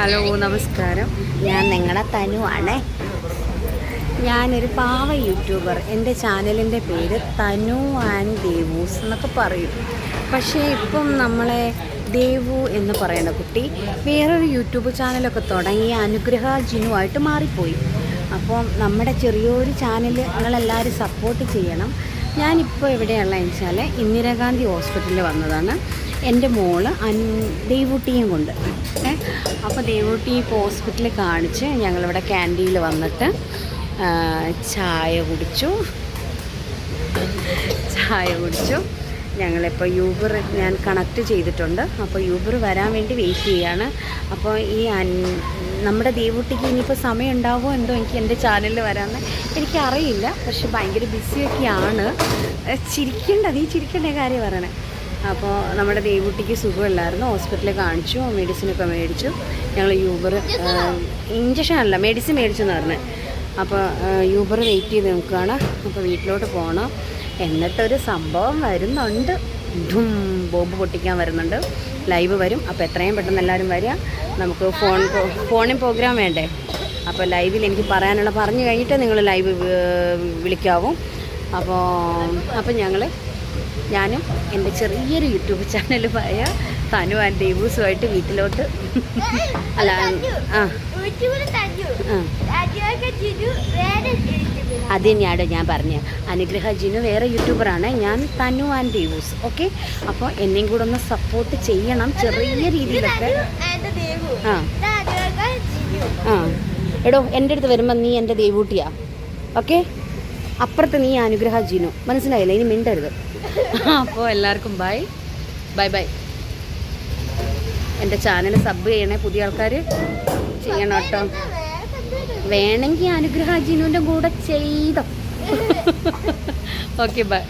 Hello നമസ്കാരം. ഞാൻ നിങ്ങളെ തനുവാണേ ഞാനൊരു പാവ യൂട്യൂബർ. എന്റെ ചാനലിന്റെ പേര് തനു ആൻഡ് ദേവൂസ് എന്നൊക്കെ പറയും. പക്ഷേ ഇപ്പം നമ്മളെ ദേവു എന്ന് പറയുന്ന കുട്ടി വേറൊരു യൂട്യൂബ് ചാനലൊക്കെ തുടങ്ങി അനുഗ്രഹ ജിനുവായിട്ട് മാറിപ്പോയി. അപ്പം നമ്മുടെ ചെറിയൊരു ചാനൽ നിങ്ങളെല്ലാവരും സപ്പോർട്ട് ചെയ്യണം. ഞാനിപ്പോൾ എവിടെയുള്ളതെന്ന് വെച്ചാൽ ഇന്ദിരാഗാന്ധി ഹോസ്പിറ്റലിൽ വന്നതാണ്. എന്റെ മോൾ അൻ ദേവുട്ടിയും കൊണ്ട്. അപ്പോൾ ദേവൂട്ടി ഹോസ്പിറ്റലിൽ കാണിച്ച് ഞങ്ങളിവിടെ ക്യാന്റീനിൽ വന്നിട്ട് ചായ കുടിച്ചു. ചായ കുടിച്ചു. ഞങ്ങളിപ്പോൾ യൂബർ ഞാൻ കണക്ട് ചെയ്തിട്ടുണ്ട്. അപ്പോൾ യൂബർ വരാൻ വേണ്ടി വെയിറ്റ് ചെയ്യുകയാണ് അപ്പോൾ ഈ നമ്മുടെ ദേവൂട്ടിക്ക് ഇനിയിപ്പോൾ സമയം ഉണ്ടാവുമോ എന്തോ എനിക്ക് എന്റെ ചാനലിൽ വരാമെന്ന് എനിക്കറിയില്ല. പക്ഷെ ഭയങ്കര ബിസിയൊക്കെയാണ് ചിരിക്കേണ്ട നീ ചിരിക്കേണ്ട കാര്യം പറയണേ അപ്പോൾ നമ്മുടെ ദേവുട്ടിക്ക് സുഖമില്ലായിരുന്നു. ഹോസ്പിറ്റലിൽ കാണിച്ചു മെഡിസിനൊക്കെ മേടിച്ചു. ഞങ്ങൾ യൂബർ ഇഞ്ചക്ഷൻ അല്ല മെഡിസിൻ മേടിച്ചു എന്ന് പറഞ്ഞത് അപ്പോൾ യൂബർ വെയിറ്റ് ചെയ്ത് നിൽക്കുകയാണ്. അപ്പോൾ വീട്ടിലോട്ട് പോകണം എന്നിട്ടൊരു സംഭവം വരുന്നുണ്ട്. ഡും ബോംബ് പൊട്ടിക്കാൻ വരുന്നുണ്ട്. ലൈവ് വരും. അപ്പോൾ എത്രയും പെട്ടെന്ന് എല്ലാവരും വരിക. നമുക്ക് ഫോൺ ഫോണിൽ പ്രോഗ്രാം വേണ്ടേ? അപ്പോൾ ലൈവിൽ എനിക്ക് പറയാനുള്ള പറഞ്ഞു കഴിഞ്ഞിട്ട് നിങ്ങൾ ലൈവ് വിളിക്കാവും. അപ്പോൾ അപ്പോൾ ഞങ്ങൾ ഞാനും എന്റെ ചെറിയൊരു യൂട്യൂബ് ചാനലുമായ തനു ആൻഡ് ദേവൂസുമായിട്ട് വീട്ടിലോട്ട്. അല്ല ആ. അത് തന്നെയാണ് ഞാൻ പറഞ്ഞത് അനുഗ്രഹ ജിനു വേറെ യൂട്യൂബറാണ്. ഞാൻ തനു ആൻഡ് ദേവൂസ് ഓക്കെ? അപ്പോൾ എന്നെയും കൂടെ ഒന്ന് സപ്പോർട്ട് ചെയ്യണം. ചെറിയ രീതിയിലൊക്കെ. ആ. എടോ എന്റെ അടുത്ത് വരുമ്പോൾ നീ എന്റെ ദേവൂട്ടിയാ. ഓക്കെ? അപ്പുറത്ത് നീ അനുഗ്രഹ ജിനു. മനസ്സിലായില്ല? ഇനി മിണ്ടരുത്. അപ്പോൾ എല്ലാവർക്കും ബൈ. Bye bye. എന്റെ ചാനൽ സബ് ചെയ്യണേ പുതിയ ആൾക്കാർ ചെയ്യണം കേട്ടോ. വേണമെങ്കിൽ അനുഗ്രഹ ജിനുവിന്റെ കൂടെ ചെയ്തോ. Okay bye